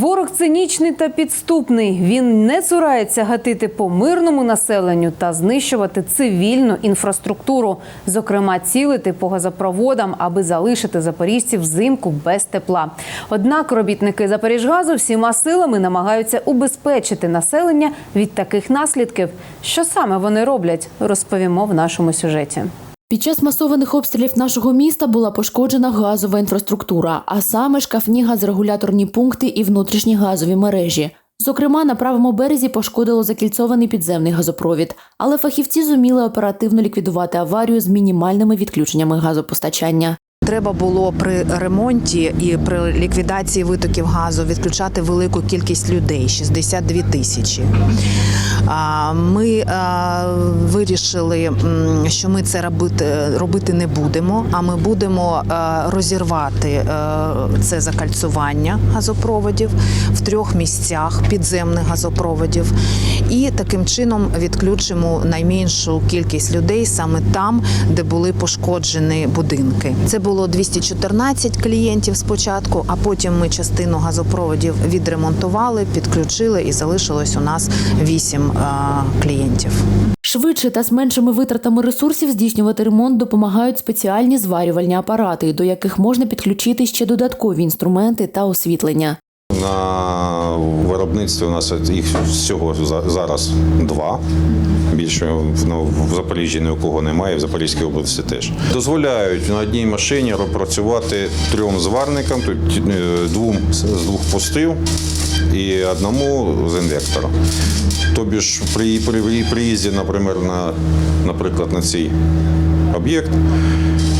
Ворог цинічний та підступний. Він не цурається гатити по мирному населенню та знищувати цивільну інфраструктуру, зокрема цілити по газопроводам, аби залишити запоріжців взимку без тепла. Однак робітники Запоріжгазу всіма силами намагаються убезпечити населення від таких наслідків. Що саме вони роблять, розповімо в нашому сюжеті. Під час масованих обстрілів нашого міста була пошкоджена газова інфраструктура, а саме шкафні газорегуляторні пункти і внутрішні газові мережі. Зокрема, на правому березі пошкодило закільцований підземний газопровід, але фахівці зуміли оперативно ліквідувати аварію з мінімальними відключеннями газопостачання. Треба було при ремонті і при ліквідації витоків газу відключати велику кількість людей 62 тисячі. Ми вирішили, що ми це робити, робити не будемо, а ми будемо розірвати е, це закальцування газопроводів в трьох місцях підземних газопроводів, і таким чином відключимо найменшу кількість людей саме там, де були пошкоджені будинки. Це було 214 клієнтів спочатку, а потім ми частину газопроводів відремонтували, підключили і залишилось у нас 8 клієнтів. Швидше та з меншими витратами ресурсів здійснювати ремонт допомагають спеціальні зварювальні апарати, до яких можна підключити ще додаткові інструменти та освітлення. На виробництві у нас їх всього зараз два. Більше ну, в Запоріжжі ні у кого немає, в Запорізькій області теж. Дозволяють на одній машині працювати трьом зварникам, тут е, двом з двох пустив і одному з інвектора. Тобі ж при, при приїзді, наприклад, на, наприклад, на цей об'єкт,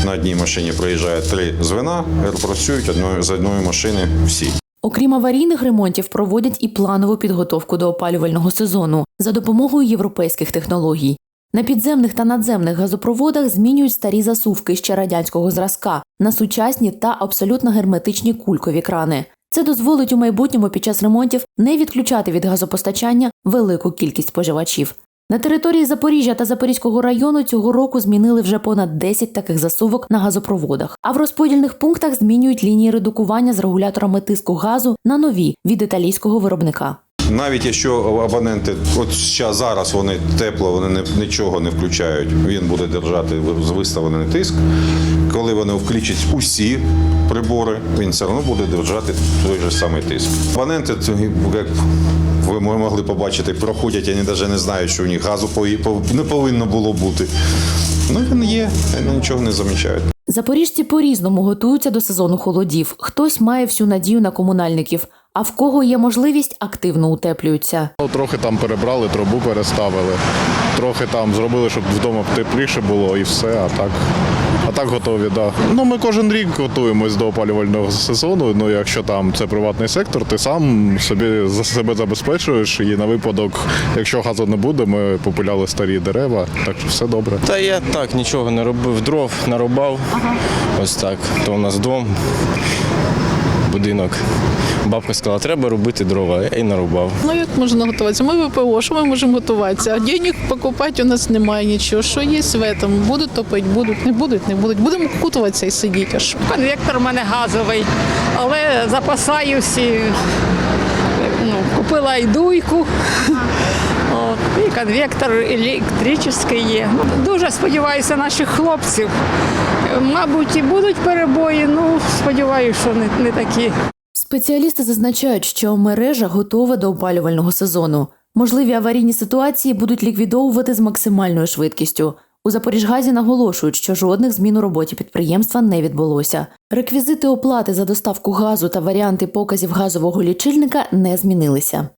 на одній машині приїжджає три звена, працюють з одної машини всі. Окрім аварійних ремонтів, проводять і планову підготовку до опалювального сезону за допомогою європейських технологій. На підземних та надземних газопроводах змінюють старі засувки ще радянського зразка на сучасні та абсолютно герметичні кулькові крани. Це дозволить у майбутньому під час ремонтів не відключати від газопостачання велику кількість споживачів. На території Запоріжжя та Запорізького району цього року змінили вже понад 10 таких засувок на газопроводах. А в розподільних пунктах змінюють лінії редукування з регуляторами тиску газу на нові від італійського виробника. Навіть якщо абоненти, от зараз вони тепло, вони не, нічого не включають, він буде держати виставлений тиск. Коли вони включать усі прибори, він все одно буде держати той же самий тиск. Абоненти, як ви могли побачити, проходять, вони навіть не знають, що у них газу не повинно було бути. Ну він є, вони нічого не замічають. Запоріжці по-різному готуються до сезону холодів. Хтось має всю надію на комунальників, а в кого є можливість, активно утеплюються. Ну, Трохи там перебрали, трубу переставили, трохи там зробили, щоб вдома тепліше було і все, а так. А так готові, да. Ну ми кожен рік готуємось до опалювального сезону. Ну, якщо там це приватний сектор, ти сам собі за себе забезпечуєш. І на випадок, якщо газу не буде, ми попиляли старі дерева, так що все добре. Та я так нічого не робив. Дров нарубав. Ось так. То у нас дом, будинок. Бабка сказала, треба робити дрова. Я і нарубав. Ну як можна готуватися? Ми ВПО, що ми можемо готуватися? А денег покупати у нас немає нічого. Що є в этом? Будуть топити, будуть, не будуть, не будуть. Будемо кутуватися і сидіти. Конвектор у мене газовий, але запасаю всі. Ну, купила і дуйку. І конвектор електричний є. Дуже сподіваюся наших хлопців. Мабуть, і будуть перебої, ну сподіваюся, що не, не такі. Спеціалісти зазначають, що мережа готова до опалювального сезону. Можливі аварійні ситуації будуть ліквідовувати з максимальною швидкістю. У Запоріжгазі наголошують, що жодних змін у роботі підприємства не відбулося. Реквізити оплати за доставку газу та варіанти показів газового лічильника не змінилися.